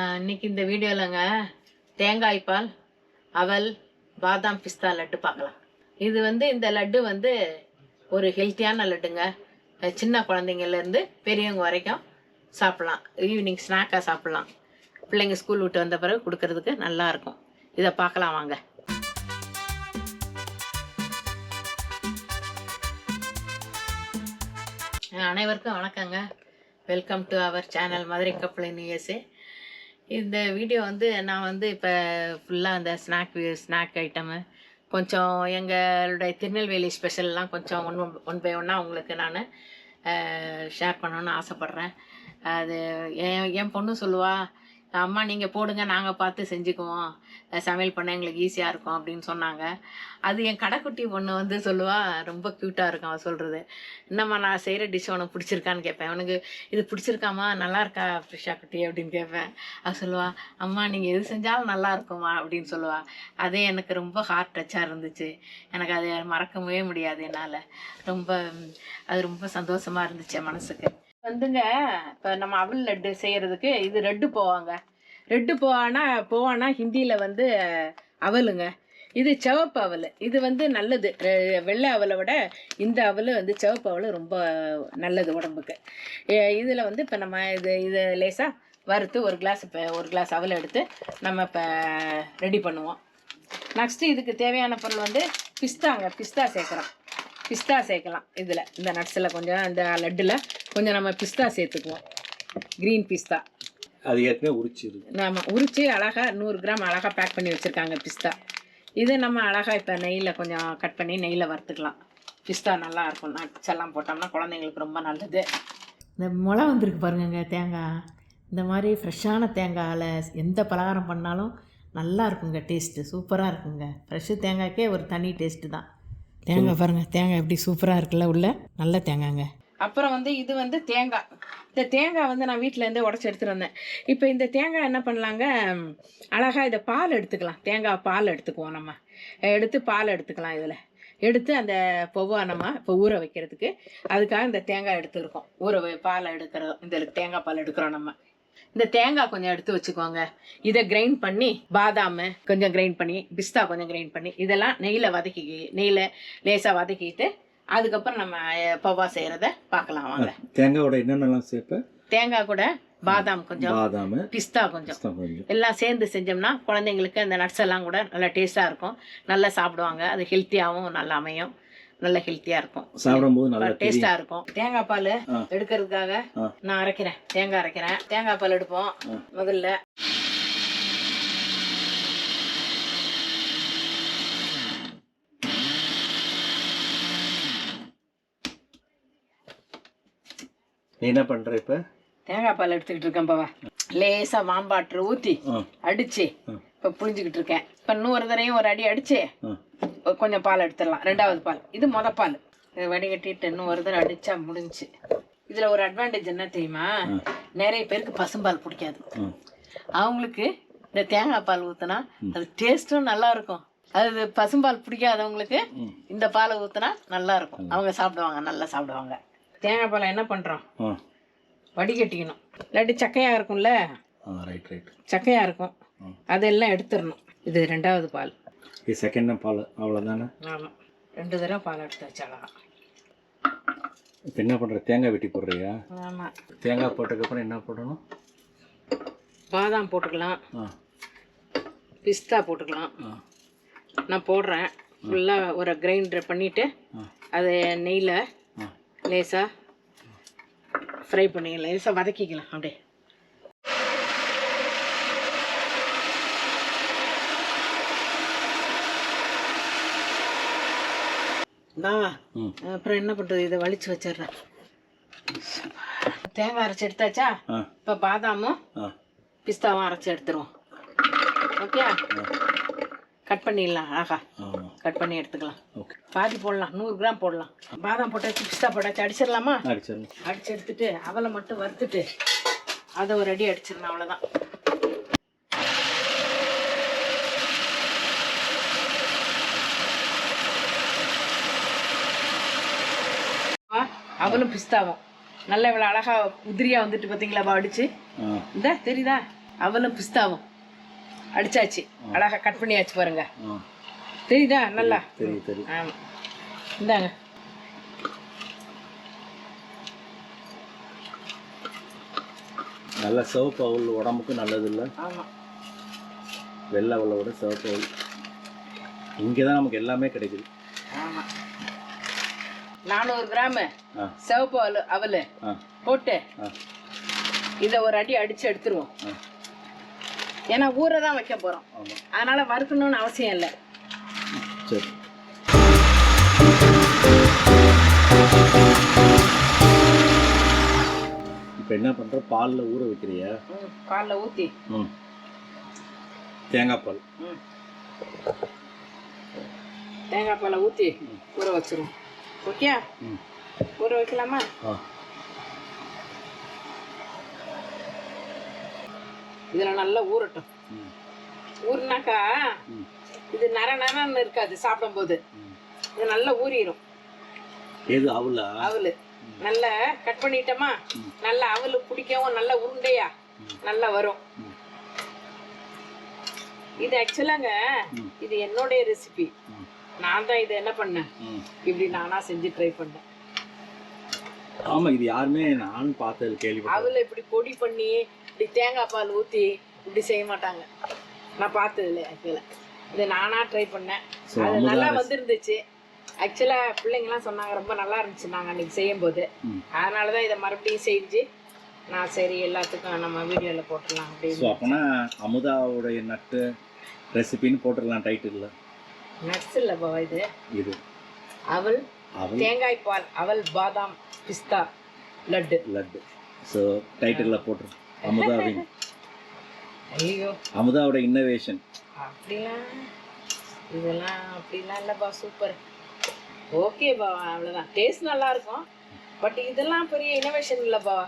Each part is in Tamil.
இன்னைக்கு இந்த வீடியோலங்க தேங்காய் பால் அவல் பாதாம் பிஸ்தா லட்டு பார்க்கலாம். இது வந்து இந்த லட்டு வந்து ஒரு ஹெல்த்தியான லட்டுங்க. சின்ன குழந்தைங்கள்லேருந்து பெரியவங்க வரைக்கும் சாப்பிட்லாம். ஈவினிங் ஸ்நாக்காக சாப்பிட்லாம். பிள்ளைங்க ஸ்கூல் விட்டு வந்த பிறகு கொடுக்கறதுக்கு நல்லாயிருக்கும் இதை பார்க்கலாம் வாங்க. அனைவருக்கும் வணக்கங்க. Welcome to our channel Madurai கப்பலின் யூஎஸ்ஏ இந்த வீடியோ வந்து நான் வந்து இப்போ ஃபுல்லாக அந்த ஸ்நாக் ஸ்நாக் ஐட்டமு கொஞ்சம் எங்களுடைய திருநெல்வேலி ஸ்பெஷல்லாம் கொஞ்சம் ஒன் ஒன் பை ஒன்னாக உங்களுக்கு நான் ஷேர் பண்ணணும்னு ஆசைப்பட்றேன். அது என் என் பொண்ணு சொல்லுவா அம்மா நீங்கள் போடுங்க நாங்கள் பார்த்து செஞ்சுக்குவோம். சமையல் பண்ண எங்களுக்கு ஈஸியாக இருக்கும் அப்படின்னு சொன்னாங்க. அது என் கடைக்குட்டி பொண்ணு வந்து சொல்லுவா ரொம்ப க்யூட்டாக இருக்கும் அவள் சொல்கிறது என்னம்மா நான் செய்கிற டிஷ் உனக்கு பிடிச்சிருக்கான்னு கேட்பேன். உனக்கு இது பிடிச்சிருக்காம்மா? நல்லா இருக்கா ஃப்ரிஷா குட்டி? அப்படின்னு கேட்பேன். அவள் சொல்லுவா அம்மா நீங்கள் எது செஞ்சாலும் நல்லா இருக்குமா அப்படின்னு சொல்லுவா. அதே எனக்கு ரொம்ப ஹார்ட் டச்சாக இருந்துச்சு. எனக்கு அதை மறக்கவே முடியாது என்னால். ரொம்ப அது ரொம்ப சந்தோஷமாக இருந்துச்சு என் மனசுக்கு. வந்துங்க இப்போ நம்ம அவல் லட்டு செய்கிறதுக்கு இது ரெட்டு போவாங்க. ரெட்டு போவானா போவானா ஹிந்தியில் வந்து அவலுங்க. இது சிவப்பு அவல். இது வந்து நல்லது. வெள்ளை அவலை விட இந்த அவல் வந்து சிவப்பு அவல் ரொம்ப நல்லது உடம்புக்கு. இதில் வந்து இப்போ நம்ம இது இது லேசாக வறுத்து ஒரு கிளாஸ் இப்போ ஒரு கிளாஸ் அவல் எடுத்து நம்ம இப்போ ரெடி பண்ணுவோம். நெக்ஸ்ட்டு இதுக்கு தேவையான பொருள் வந்து பிஸ்தாங்க. பிஸ்தா சேர்க்குறோம். பிஸ்தா சேர்க்கலாம் இதில். இந்த நட்ஸில் கொஞ்சம் இந்த லட்டில் கொஞ்சம் நம்ம பிஸ்தா சேர்த்துக்குவோம். க்ரீன் பிஸ்தா. அது ஏற்கனவே உரிச்சிரு நம்ம உரித்து அழகாக நூறு கிராம் அழகாக பேக் பண்ணி வச்சுருக்காங்க பிஸ்தா. இது நம்ம அழகாக இப்போ நெய்யில் கொஞ்சம் கட் பண்ணி நெய்யில் வறுத்துக்கலாம். பிஸ்தா நல்லா இருக்கும். நட்ஸ் எல்லாம் போட்டோம்னா குழந்தைங்களுக்கு ரொம்ப நல்லது. இந்த முளை வந்திருக்கு பாருங்கங்க தேங்காய். இந்த மாதிரி ஃப்ரெஷ்ஷான தேங்காயில் எந்த பலகாரம் பண்ணாலும் நல்லா இருக்குங்க டேஸ்ட்டு சூப்பராக இருக்குங்க. ஃப்ரெஷ்ஷு தேங்காய்க்கே ஒரு தனி டேஸ்ட்டு தான். தேங்காய் பாருங்கள் தேங்காய் எப்படி சூப்பராக இருக்குல்ல உள்ள? நல்ல தேங்காய்ங்க. அப்புறம் வந்து இது வந்து தேங்காய் இந்த தேங்காய் வந்து நான் வீட்டிலேருந்தே உடச்சி எடுத்துகிட்டு வந்தேன். இப்போ இந்த தேங்காய் என்ன பண்ணலாங்க? அழகாக இதை பால் எடுத்துக்கலாம். தேங்காய் பால் எடுத்துக்குவோம் நம்ம. எடுத்து பால் எடுத்துக்கலாம் இதில். எடுத்து அந்த பொவ்வா நம்ம இப்போ ஊற வைக்கிறதுக்கு. அதுக்காக இந்த தேங்காய் எடுத்துருக்கோம். ஊற பால் எடுக்கிறோம் இந்த தேங்காய் பால் எடுக்கிறோம் நம்ம. இந்த தேங்காய் கொஞ்சம் எடுத்து வச்சுக்கோங்க. இதை கிரைண்ட் பண்ணி பாதாம் கொஞ்சம் கிரைண்ட் பண்ணி பிஸ்தா கொஞ்சம் கிரைண்ட் பண்ணி இதெல்லாம் நெய்யில் வதக்கி நெய்யில் லேசாக வதக்கிட்டு அதுக்கப்புறம் நம்ம பவா செய்கிறத பார்க்கலாம் வாங்க. தேங்காயோட என்னென்னலாம் சேர்ப்ப? தேங்காய் கூட பாதாம் கொஞ்சம் பாதாம் பிஸ்தா கொஞ்சம். எல்லாம் சேர்ந்து செஞ்சோம்னா குழந்தைங்களுக்கு அந்த நட்ஸ் எல்லாம் கூட நல்லா டேஸ்ட்டாக இருக்கும். நல்லா சாப்பிடுவாங்க. அது ஹெல்த்தியாகவும் நல்லா அமையும். நல்ல ஹெல்த்தியாக இருக்கும். சாப்பிடும்போது நல்லா டேஸ்ட்டாக இருக்கும். தேங்காய் பால். எடுக்கிறதுக்காக. நான் அரைக்கிறேன். தேங்காய் அரைக்கிறேன். தேங்காய் பால் எடுப்போம். முதல்ல நீ என்ன பண்ற இப்ப? தேங்காய் பால் எடுத்துக்கிட்டு இருக்கேன் பாவா. லேசாக மாம்பாட்டர் ஊற்றி ஆ, அடிச்சு. இப்போ புழிஞ்சுக்கிட்டு இருக்கேன். இப்போ இன்னொரு தடவையும் ஒரு அடி அடிச்சு. கொஞ்சம் பால் எடுத்துடலாம். ரெண்டாவது பால். இது மொத பால். இதை வடிகட்டிட்டு இன்னும் ஒரு தடவை அடிச்சா முடிஞ்சுச்சு. இதுல ஒரு அட்வான்டேஜ் என்ன தெரியுமா? நிறைய பேருக்கு பசும்பால் பிடிக்காது. அவங்களுக்கு இந்த தேங்காய் பால் ஊத்துனா அது டேஸ்ட்டும் நல்லா இருக்கும். அது பசும்பால் பிடிக்காதவங்களுக்கு. இந்த பாலை ஊத்துனா நல்லா இருக்கும். அவங்க சாப்பிடுவாங்க நல்லா சாப்பிடுவாங்க. தேங்காய் பாலை என்ன பண்றோம்? ஆ. வடிகட்டிக்கணும். இல்லாட்டி சக்கையா இருக்கும்ல? ரைட் ரைட் சக்கையா இருக்கும். அதெல்லாம் எடுத்துடணும். இது ரெண்டாவது பால். இது செகண்ட் பால். அவ்வளோதானே ஆமாம் ரெண்டு தடவை பால் எடுத்து வச்சாலாம் இப்போ என்ன பண்ற? தேங்காய் வெட்டி போடுறியா? ஆமாம் தேங்காய் போட்டதுக்கப்புறம் என்ன போடணும்? பாதாம் போட்டுக்கலாம். பிஸ்தா போட்டுக்கலாம். நான் போடுறேன். ஃபுல்லாக ஒரு கிரைண்டர் பண்ணிவிட்டு அதை நெய்யில் லேசாக ஃப்ரை பண்ணிக்கலாம் லேசாக வதக்கிக்கலாம் அப்படியே. ம். அப்புறம் என்ன பண்ணுறது இதை வலிச்சு வச்சிடுறேன். தேங்காய் அரைச்சி எடுத்தாச்சா? இப்போ பாதாமும் பிஸ்தாவும் அரைச்சி எடுத்துருவோம். ஓகே? கட் பண்ணிடலாம் ஆஹா ஆமாம் கட் பண்ணி எடுத்துக்கலாம். ஓகே. பாதி போடலாம் நூறு கிராம் போடலாம். பாதாம் போட்டாச்சு பிஸ்தா போட்டாச்சு அடிச்சிடலாமா? அடிச்சிடணும் அடிச்சு எடுத்துட்டு அவலை மட்டும் வறுத்துட்டு அதை ஒரு அடி அடிச்சிடணும் அவ்வளோதான் அவளும் பிஸ்தாவும். நல்ல இவ்வளோ அழகா உதிரியா வந்துட்டு பார்த்தீங்களா அடிச்சு? இந்த தெரியுதா? அவலும் பிஸ்தாவும். அடிச்சாச்சு. அழகா கட் பண்ணியாச்சு பாருங்க. தெரியுதா? நல்லா. தெரியும் தெரியும் ஆமாம் இந்தாங்க. நல்ல சிவப்பு அவல் உடம்புக்கு நல்லது இல்லை ஆமாம் வெள்ளை அவளோட சிவப்பு அவல். இங்கே தான் நமக்கு எல்லாமே கிடைக்குது. ஆமாம் நானூறு கிராமு சிவப்பு அவல் அவல். போட்டு இதை ஒரு அடி அடிச்சு எடுத்துருவோம். ஏன்னா ஊற தான் வைக்க போகிறோம் அதனால வறுக்கணும்னு அவசியம் இல்லை. சரி. இப்போ என்ன பண்ணுற பாலில் ஊற வைக்கிறியா? பாலில் ஊற்றி ம். தேங்காய் பால். ம். தேங்காய் பாலை ஊற்றி ஊற வச்சிருவோம் ஓகே ம். ஊற வைக்கலாமா? இதில் நல்லா ஊறட்டும். ஊறினாக்கா ம். இது நர நரன்னு இருக்காது சாப்பிடும்போது. இது நல்லா ஊறிடும் எது அவலா அவலு நல்லா கட் பண்ணிட்டோமா. நல்லா அவலு பிடிக்கவும் நல்லா உருண்டையா. நல்லா வரும். இது ஆக்சுவலாங்க. இது என்னுடைய ரெசிபி நான் தான் இதை என்ன பண்ணேன் இப்படி நானா செஞ்சு ட்ரை பண்ணேன் ஆமாம் இது யாருமே நானும் பார்த்தது கேள்விப்பட்டேன் அவல இப்படி பொடி பண்ணி இப்படி தேங்காய் பால் ஊற்றி இப்படி செய்ய மாட்டாங்க நான் பார்த்தது இல்லை ஆக்சுவலாக இது நானா ட்ரை பண்ணேன். அது நல்லா. வந்துருந்துச்சு. ஆக்சுவலாக பிள்ளைங்கலாம் சொன்னாங்க ரொம்ப நல்லா இருந்துச்சு நாங்கள் அன்றைக்கி செய்யும்போது. அதனால தான் இதை மறுபடியும் செஞ்சு நான் சரி எல்லாத்துக்கும் நம்ம வீடியோவில் போட்டுடலாம் அப்படின்னு. அப்போனா அமுதாவுடைய நட்டு ரெசிபின்னு போட்டுடலாம் டைட்டில் நட்ஸ் இல்லை பாவா இது. இது. அவல் தேங்காய் பால் அவல் பாதாம் பிஸ்தா லட்டு. லட்டு. ஸோ டைட்டிலில் போட்டுரு. அமுதாவின். ஐயோ. அமுதாவோட இன்னோவேஷன் அப்படிலாம் இதெல்லாம் அப்படிலாம் இல்லைப்பா சூப்பர் ஓகே பாவா அவ்வளோதான் டேஸ்ட் நல்லா இருக்கும் பட் இதெல்லாம் பெரிய இனோவேஷன் இல்லை பாவா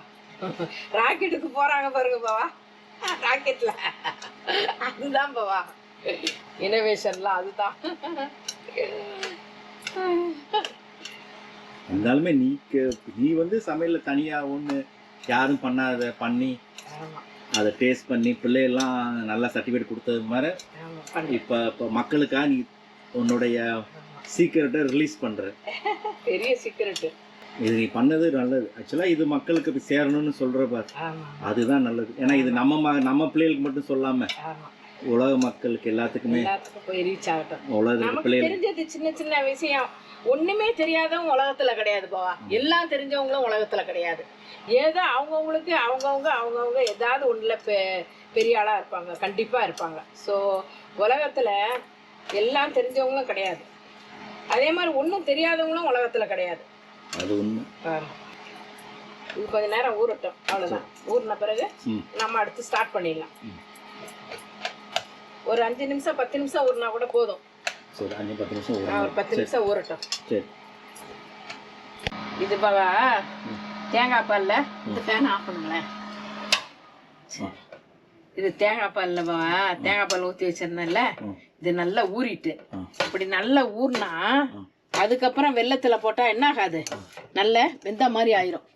ராக்கெட்டுக்கு போகிறாங்க பாருங்க பாவா ராக்கெட்டில் அதுதான். பாவா இனோவேஷன்லாம் அதுதான் இருந்தாலுமே நீ நீ வந்து சமையலில் தனியாக ஒன்று யாரும் பண்ணாத பண்ணி. ஆமாம் அதை டேஸ்ட் பண்ணி பிள்ளையெல்லாம் நல்லா சர்டிஃபிகேட் கொடுத்தது மாதிரி இப்போ இப்போ மக்களுக்காக நீ உன்னுடைய சீக்கிரட்டை ரிலீஸ் பண்ணுற பெரிய சீக்கிரட்டு இது நீ பண்ணது நல்லது. ஆக்சுவலாக இது மக்களுக்கு சேரணும்னு சொல்கிற பாரு. அதுதான் நல்லது. ஏன்னா இது நம்ம ம நம்ம பிள்ளைகளுக்கு மட்டும் சொல்லாமல் உலக மக்களுக்கு எல்லாத்துக்குமே எல்லாத்துக்கும் போய் ரீச் ஆகட்டும். உலகத்துக்கு நமக்கு பிள்ளைகள் சின்ன சின்ன விஷயம். ஒண்ணுமே தெரியாதவங்க உலகத்துல கிடையாது பாவா. எல்லாம் தெரிஞ்சவங்களும் உலகத்துல கிடையாது. ஏதோ அவங்கவுங்களுக்கு அவங்கவுங்க அவங்கவுங்க ஏதாவது ஒண்ணுல பெ பெரிய ஆளா இருப்பாங்க கண்டிப்பா இருப்பாங்க. ஸோ உலகத்துல எல்லாம் தெரிஞ்சவங்களும் கிடையாது. அதே மாதிரி ஒன்றும் தெரியாதவங்களும் உலகத்துல கிடையாது. அது. இது கொஞ்ச நேரம் ஊறட்டும் அவ்வளவுதான். ஊறின பிறகு நம்ம அடுத்து ஸ்டார்ட் பண்ணிடலாம். ஒரு அஞ்சு நிமிஷம் பத்து நிமிஷம் ஊறினா கூட போதும். சரி அஞ்சு பத்து நிமிஷம் ஒரு பத்து நிமிஷம் ஊறட்டும். சரி. இது பாவா. தேங்காய் பால்ல இந்த ஃபேன் ஆஃப் பண்ணுங்களேன். இது தேங்காய் பால்ல பாவா தேங்காய் பால் ஊற்றி வச்சிருந்தேன்ல இது நல்லா ஊறிட்டு. இப்படி நல்லா ஊறினா. அதுக்கப்புறம் வெள்ளத்துல போட்டா என்ன ஆகாது நல்ல வெந்த மாதிரி ஆயிரும்.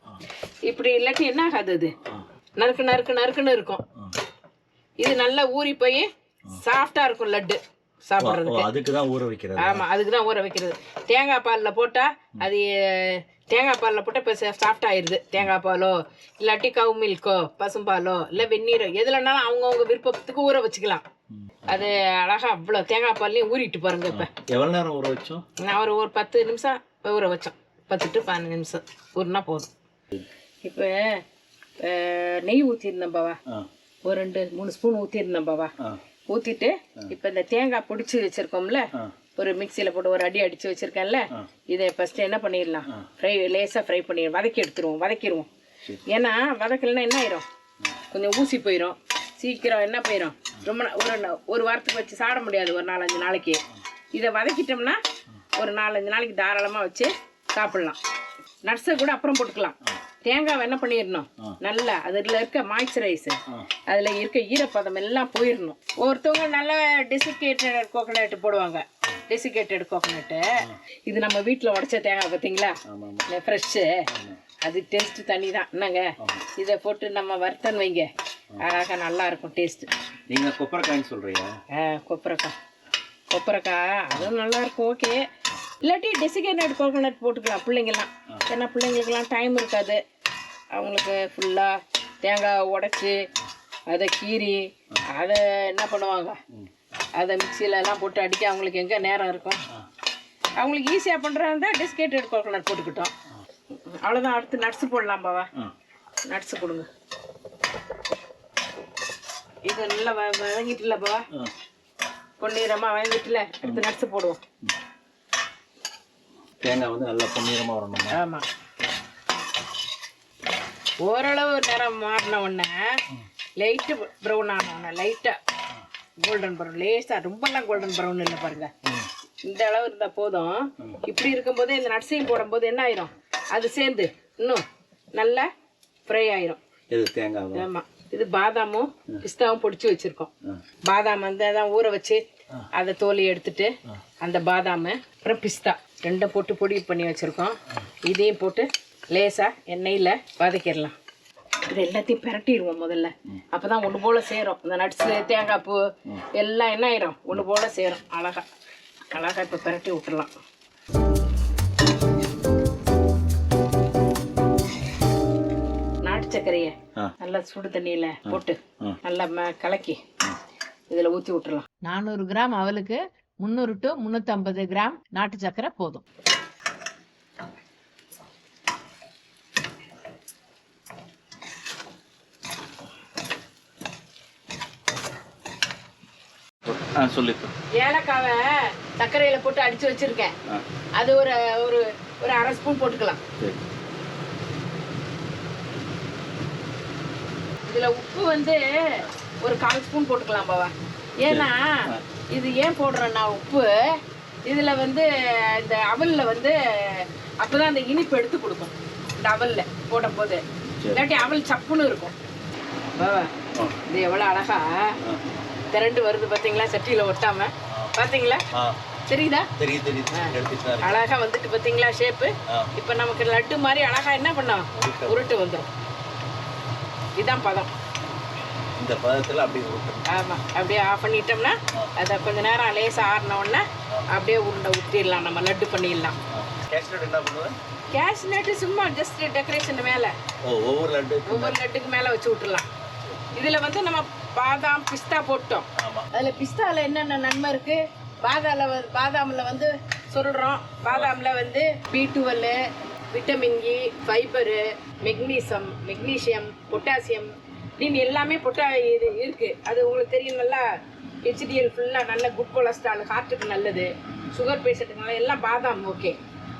இப்படி இல்லாட்டி என்ன ஆகாது அது நறுக்கு நறுக்கு நறுக்குன்னு இருக்கும். இது நல்லா ஊறி போய் சாஃப்டா இருக்கும் லட்டு. சாப்பிட்றதுக்கு அதுக்கு தான் ஊற வைக்கிறது. ஆமா அதுக்கு தான் ஊற வைக்கிறது. தேங்காய் பாலில் போட்டா அது தேங்காய் பாலில் போட்டால் இப்போ சாஃப்ட் ஆயிடுது தேங்காய் பாலோ இல்லாட்டி கவு மில்க்கோ பசும்பாலோ இல்லை வெந்நீரோ எதுலனாலும் அவங்கவுங்க விருப்பத்துக்கு ஊற வச்சுக்கலாம். அது அழகா அவ்வளோ தேங்காய் பால்லையும் ஊறிட்டு பாருங்க இப்போ. எவ்வளோ நேரம் ஊற வச்சோம்? நான் ஒரு ஒரு பத்து நிமிஷம் ஊற வச்சோம். பத்து டு பதினஞ்சு நிமிஷம். ஊறினா போதும். இப்போ நெய் ஊற்றிருந்தேன் பாவா. ஒரு ரெண்டு மூணு ஸ்பூன் ஊற்றிருந்தேன் பாவா. ஆ. ஊற்றிட்டு இப்போ இந்த தேங்காய் பிடிச்சி வச்சுருக்கோம்ல ஒரு மிக்சியில் போட்டு ஒரு அடி அடித்து வச்சுருக்கேன்ல. இதை ஃபஸ்ட்டு என்ன பண்ணிடலாம். ஃப்ரை லேசாக ஃப்ரை பண்ணி வதக்கி எடுத்துருவோம் வதக்கிடுவோம். ஏன்னா வதக்கலைன்னா என்ன ஆயிரும்? கொஞ்சம் ஊசி போயிடும் சீக்கிரம் என்ன போயிடும் ரொம்ப ஒரு ஒரு வாரத்துக்கு வச்சு சாப்பிட முடியாது ஒரு நாலஞ்சு நாளைக்கு. இதை வதக்கிட்டோம்னா ஒரு நாலஞ்சு நாளைக்கு தாராளமாக வச்சு சாப்பிட்லாம். நட்ஸை கூட அப்புறம் போட்டுக்கலாம். தேங்காவை என்ன பண்ணிடணும்? ஆ. நல்லா அதில் இருக்க மாய்ச்சரைசர் ஆ. அதில் இருக்க ஈரப்பதம் எல்லாம் போயிடணும். ஒருத்தவங்க நல்ல டெசிகேட்டட் கோகனட் போடுவாங்க. டெசிகேட்டட் கோகனட்டு இது நம்ம வீட்டில் உடச்ச தேங்காய் பார்த்தீங்களா ஃப்ரெஷ்ஷு அது டேஸ்ட் தனி தான் என்னங்க இதை போட்டு நம்ம வறுத்தன்னு வைங்க. அழகாக நல்லா இருக்கும் டேஸ்ட்டு நீங்கள் கொப்பரைக்காய்ன்னு சொல்கிறீங்க கொப்பரைக்காய். கொப்பரைக்காய் அதுவும் நல்லா இருக்கும் ஓகே இல்லாட்டி டெசிகேட்டட் கோகோனட் போட்டுக்கலாம் பிள்ளைங்கெல்லாம் ஏன்னா பிள்ளைங்களுக்கெல்லாம் டைம் இருக்காது. அவங்களுக்கு ஃபுல்லாக தேங்காய் உடச்சி அதை கீறி அதை என்ன பண்ணுவாங்க? அதை மிக்சியில எல்லாம் போட்டு அடிக்க அவங்களுக்கு எங்கே நேரம் இருக்கும்? அவங்களுக்கு ஈஸியாக பண்ணுறாங்க டெசிகேட்டட் கோகோனட் போட்டுக்கிட்டோம். அவ்வளோதான் அடுத்து நட்ஸ் போடலாம் பாவா. நட்ஸ் கொடுங்க இது நல்லா வதங்கிட்டுல பாவா. ம் பொன்னிறமாக வதங்கிட்டுல அடுத்து நட்ஸ் போடுவோம். தேங்காய் வந்து நல்லா பொன்னிறமாக வரணுமா? ஆமாம் ஓரளவு நிறம் மாறின உடனே லைட்டு ப்ரௌன் ஆன உடனே லைட்டாக கோல்டன் ப்ரௌன் லேசாக ரொம்பலாம் கோல்டன் ப்ரௌன் இல்லை பாருங்க. ம் இந்த அளவு இருந்தால் போதும். இப்படி இருக்கும்போது இந்த நட்ஸையும் போடும்போது என்ன ஆயிரும்? அது சேர்ந்து இன்னும் நல்லா ஃப்ரை ஆயிரும். இது தேங்காய் ஆமாம் இது பாதாமும் பிஸ்தாவும் பொடிச்சு வச்சுருக்கோம். பாதாம் வந்து அதான் ஊற வச்சு அதை தோலி எடுத்துட்டு அந்த பாதாம் அப்புறம் பிஸ்தா. ரெண்டும் போட்டு பொடி பண்ணி வச்சுருக்கோம். இதையும் போட்டு லேசாக எண்ணெயில் வதக்கிடலாம். இது எல்லாத்தையும் பிரட்டிடுவோம் முதல்ல. அப்போ தான் ஒன்று போல் சேரும். இந்த நட்ஸு தேங்காய் பூ எல்லாம் என்ன ஆயிரும்? ஒன்று போல் சேரும். அழகா. அழகா இப்போ பிரட்டி விட்டுறலாம் நாட்டு சர்க்கரையை நல்லா சுடு தண்ணியில் போட்டு. நல்லா ம- கலக்கி இதில் ஊற்றி விட்டுறலாம் நானூறு கிராம் அவலுக்கு முந்நூறு டு முந்நூற்றம்பது கிராம் நாட்டு சர்க்கரை போதும். சொல்லிட்டு ஏலக்காவை சர்க்கரையில் போட்டு அடித்து வச்சுருக்கேன். அது ஒரு ஒரு ஒரு அரை ஸ்பூன் போட்டுக்கலாம். இதில் உப்பு வந்து ஒரு கால் ஸ்பூன் போட்டுக்கலாம் பாவா. ஏன்னா இது ஏன் போடுறேன்னா உப்பு. இதில் வந்து இந்த அவலில் வந்து அப்போ தான் அந்த இனிப்பு எடுத்து கொடுக்கும். இந்த அவலில் போடும்போது. சரி. இல்லாட்டி அவல் சப்புன்னு இருக்கும். பாவா இது எவ்வளோ அழகா. திரண்டு வருது பார்த்தீங்களா சட்டியில் ஒட்டாம. பார்த்தீங்களா ஆ. தெரியுதா? தெரியுது அழகா வந்துட்டு பார்த்தீங்களா ஷேப்பு இப்போ நமக்கு லட்டு மாதிரி அழகா என்ன பண்ணோம் உருட்டு. வந்துடும் இதான் பதம். இந்த பதத்தில் அப்படி விட்டுருங்க ஆமாம் அப்படியே ஆஃப் பண்ணிட்டோம்னா அதை கொஞ்ச நேரம் லேசாக ஆறின உடனே அப்படியே உருண்டை ஊற்றிடலாம் நம்ம லட்டு பண்ணிடலாம். கேஷ் நட்டு சும்மா ஜஸ்ட் டெக்கரேஷன் மேலே. ஒவ்வொரு லட்டு ஒவ்வொரு லட்டுக்கு மேலே வச்சு விட்டுறலாம் இதில் வந்து நம்ம பாதாம் பிஸ்தா போட்டோம். அதில் பிஸ்தாவில் என்னென்ன நன்மை இருக்குது வந்து பாதாமில் வந்து சொல்கிறோம் பாதாமில் வந்து B twelve vitamin E fibre magnesium magnesium potassium இப்படின்னு எல்லாமே பொட்டா இது இருக்குது அது உங்களுக்கு தெரியும் நல்லா ஹெச்டிஎல் ஃபுல்லாக நல்ல குட் கொலஸ்ட்ரால் ஹார்ட்டுக்கு நல்லது சுகர் பேஷண்ட்டுக்கு நல்லது எல்லாம் பாதாம் ஓகே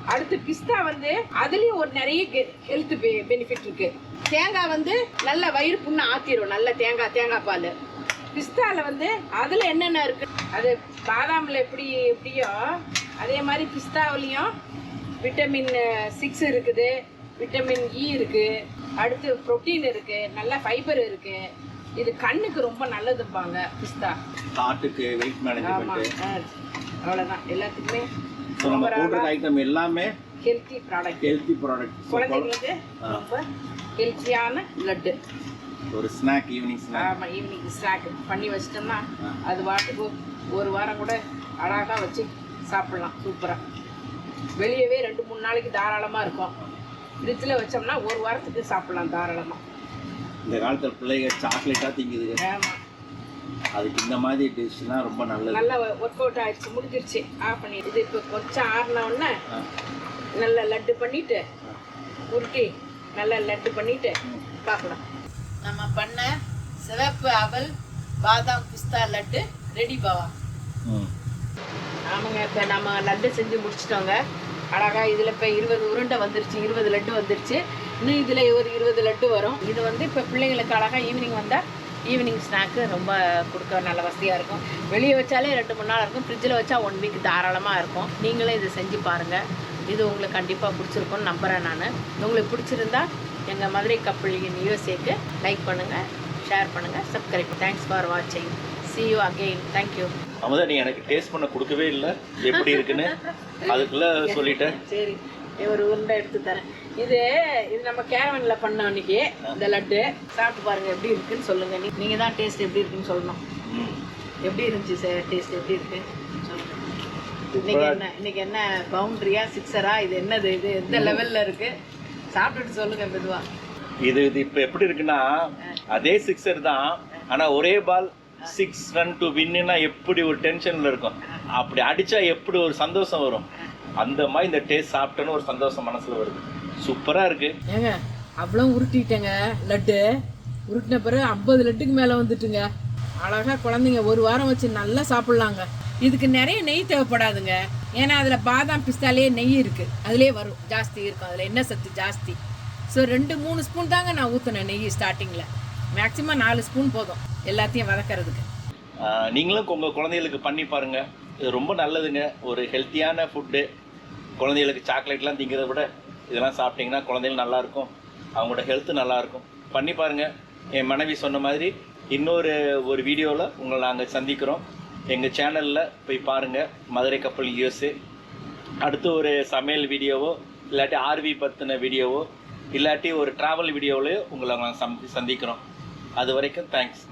அடுத்து பிஸ்தா வந்து அதுலேயும் ஒரு நிறைய ஹெல்த் பெனிஃபிட் இருக்கு. தேங்காய் வந்து நல்ல வயிறு புண்ணை ஆத்திரும். நல்ல தேங்காய் தேங்காய் பால். பிஸ்தால வந்து அதுல என்னென்ன இருக்கு? அது பாதாம்ல எப்படி எப்படியோ அதே மாதிரி பிஸ்தாவிலையும் விட்டமின் சிக்ஸ் இருக்குது. விட்டமின் இ இருக்கு. அடுத்து புரோட்டீன் இருக்கு. நல்ல ஃபைபர் இருக்கு. இது கண்ணுக்கு ரொம்ப நல்லதும்பாங்க பிஸ்தா. ஹார்ட்டுக்கு வெயிட் ஆ, அவ்வளவுதான். எல்லாத்துக்குமே ஸோ நம்ம போடுற ஐட்டம் எல்லாமே ஹெல்த்தி ப்ராடக்ட் ஹெல்த்தி ப்ராடக்ட் குழந்தைங்களுக்கு ரொம்ப ஹெல்த்தியான லட்டு ஒரு ஸ்நாக் ஈவினிங் ஸ்நாக் ஆமாம் ஈவினிங் ஸ்நாக் பண்ணி வச்சிட்டோம்னா அது வாட்டுக்கு ஒரு வாரம் கூட அழகாக வச்சு சாப்பிடலாம் சூப்பராக வெளியவே ரெண்டு மூணு நாளைக்கு தாராளமாக இருக்கும். ஃப்ரிட்ஜில் வச்சோம்னா ஒரு வாரத்துக்கு சாப்பிடலாம் தாராளமாக இந்த காலத்தில் பிள்ளைங்க சாக்லேட்டாக திங்குது ஆமாம் அதுக்கு இந்த மாதிரி டிஷ்லாம் ரொம்ப நல்லது. நல்லா ஒர்க் அவுட் ஆயிடுச்சு முடிஞ்சிருச்சு. ஆஃப் பண்ணி இது இப்போ கொஞ்சம் ஆறின உடனே. நல்லா லட்டு பண்ணிட்டு உருட்டி நல்லா லட்டு பண்ணிட்டு பார்க்கலாம். நம்ம பண்ண சிவப்பு அவல் பாதாம் பிஸ்தா லட்டு ரெடி பாவா. ஆமாங்க இப்போ நம்ம லட்டு செஞ்சு முடிச்சிட்டோங்க. அழகா இதில் இப்போ இருபது உருண்டை வந்துருச்சு இருபது லட்டு வந்துருச்சு. இன்னும் இதில் ஒரு இருபது லட்டு வரும். இது வந்து இப்போ பிள்ளைங்களுக்கு அழகாக ஈவினிங் வந்தால் ஈவினிங் ஸ்நாக்கு ரொம்ப கொடுக்க நல்ல வசதியாக இருக்கும். வெளியே வச்சாலே ரெண்டு மூணு நாள் இருக்கும். ஃப்ரிட்ஜில் வச்சா ஒன் வீக் தாராளமாக இருக்கும். நீங்களே இதை செஞ்சு பாருங்கள் இது உங்களுக்கு கண்டிப்பாக பிடிச்சிருக்கும்னு நம்புகிறேன் நான். உங்களுக்கு பிடிச்சிருந்தா எங்கள் மதுரை கப்பலின் யூஎஸ்ஏக்கு லைக் பண்ணுங்கள் ஷேர் பண்ணுங்கள் சப்ஸ்கிரைப் தேங்க்ஸ் ஃபார் வாட்சிங் you again. Thank you. Amudha நீ எனக்கு டேஸ்ட் பண்ண கொடுக்கவே இல்லை. எப்படி இருக்குன்னு அதுக்குள்ள சொல்லிட்டேன். சரி. ஒரு உருண்டை எடுத்து தரேன். இது இது நம்ம கேரவன்ல பண்ணோம் இன்னைக்கு இந்த லட்டு. சாப்பிட்டு பாருங்க எப்படி இருக்குன்னு சொல்லுங்க. நீங்க தான் டேஸ்ட் எப்படி இருக்குன்னு சொல்லணும். எப்படி இருந்துச்சு சார் டேஸ்ட் எப்படி இருக்கு? இன்னைக்கு என்ன இன்னைக்கு என்ன பவுண்டரியா சிக்ஸரா? இது என்னது இது? எந்த லெவல்ல இருக்கு? சாப்பிட்டுட்டு சொல்லுங்க மெதுவா. இது இது இப்போ எப்படி இருக்குன்னா அதே சிக்ஸர் தான் ஆனா ஒரே பால் சிக்ஸ் ரன் டு வின்னுனா எப்படி ஒரு டென்ஷன்ல இருக்கும். அப்படி அடிச்சா எப்படி ஒரு சந்தோஷம் வரும். அந்த மாதிரி இந்த டேஸ்ட் சாப்பிட்டோன்னு ஒரு சந்தோஷம் மனசுல வருது. சூப்பரா இருக்கு. ஏங்க அவ்வளோ உருட்டிட்டேங்க லட்டு. உருட்டின பிறகு ஐம்பது லட்டுக்கு மேலே வந்துட்டுங்க. அழகா குழந்தைங்க ஒரு வாரம் வச்சு நல்லா சாப்பிட்லாங்க. இதுக்கு நிறைய நெய் தேவைப்படாதுங்க. ஏன்னா அதில் பாதாம் பிஸ்தாலே நெய் இருக்குது அதுலேயே வரும். ஜாஸ்தி இருக்கும். அதில் எண்ணெய் சத்து ஜாஸ்தி. ஸோ ரெண்டு மூணு ஸ்பூன் தாங்க நான் ஊற்றினேன் நெய் ஸ்டார்டிங்கில் மேக்ஸிமம் நாலு ஸ்பூன் போதும். எல்லாத்தையும் வதக்கறதுக்கு. நீங்களும் உங்க குழந்தைகளுக்கு பண்ணி பாருங்க. இது ரொம்ப நல்லதுங்க. ஒரு ஹெல்த்தியான ஃபுட்டு குழந்தைகளுக்கு சாக்லேட்லாம் திங்கிறத விட இதெல்லாம் சாப்பிட்டிங்கன்னா குழந்தைகள் நல்லாயிருக்கும் அவங்களோட ஹெல்த்து நல்லாயிருக்கும் பண்ணி பாருங்கள் என் மனைவி சொன்ன மாதிரி இன்னொரு ஒரு வீடியோவில் உங்களை நாங்கள் சந்திக்கிறோம். எங்கள் சேனலில் போய் பாருங்கள் மதுரை கப்பல் யூஎஸ்ஸு அடுத்து ஒரு சமையல் வீடியோவோ இல்லாட்டி ஆர்வி பற்றின வீடியோவோ இல்லாட்டி ஒரு ட்ராவல் வீடியோவிலையோ உங்களை நாங்கள் சந்தி சந்திக்கிறோம். அது வரைக்கும் தேங்க்ஸ்